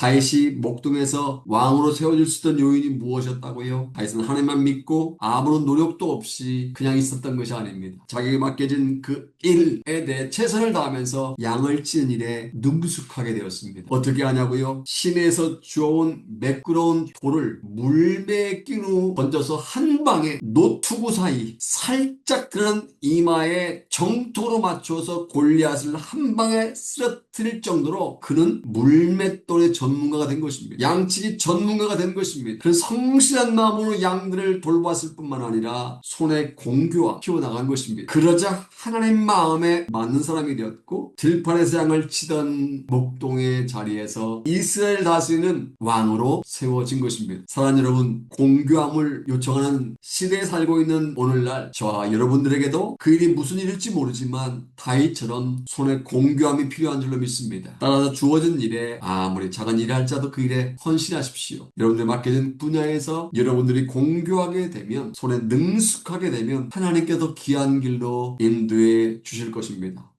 다윗이 목동에서 왕으로 세워질 수 있던 요인이 무엇이었다고요? 다윗은 하나님만 믿고 아무런 노력도 없이 그냥 있었던 것이 아닙니다. 자기에게 맡겨진 그 일에 대해 최선을 다하면서 양을 찌는 일에 능숙하게 되었습니다. 어떻게 하냐고요? 시내에서 주워온 매끄러운 돌을 물매에 낀 후 던져서 한 방에 노투구 사이 살짝 드는 이마에 정통으로 맞춰서 골리앗을 한 방에 쓰러뜨릴 정도로 그는 물맷돌의 전 문가가 된 것입니다. 양치기 전문가가 된 것입니다. 그 성실한 마음으로 양들을 돌봤을 뿐만 아니라 손에 공교와 키워나간 것입니다. 그러자 하나님 마음에 맞는 사람이 되었고 들판에서 양을 치던 목동의 자리에서 이스라엘 다스리는 왕으로 세워진 것입니다. 사랑하는 여러분 공교함을 요청하는 시대에 살고 있는 오늘날 저와 여러분들에게도 그 일이 무슨 일일지 모르지만 다윗처럼 손에 공교함이 필요한 줄로 믿습니다. 따라서 주어진 일에 아무리 작은 일을 할지라도 그 일에 헌신하십시오. 여러분들 맡겨진 분야에서 여러분들이 공교하게 되면 손에 능숙하게 되면 하나님께서 귀한 길로 인도해 주실 것입니다.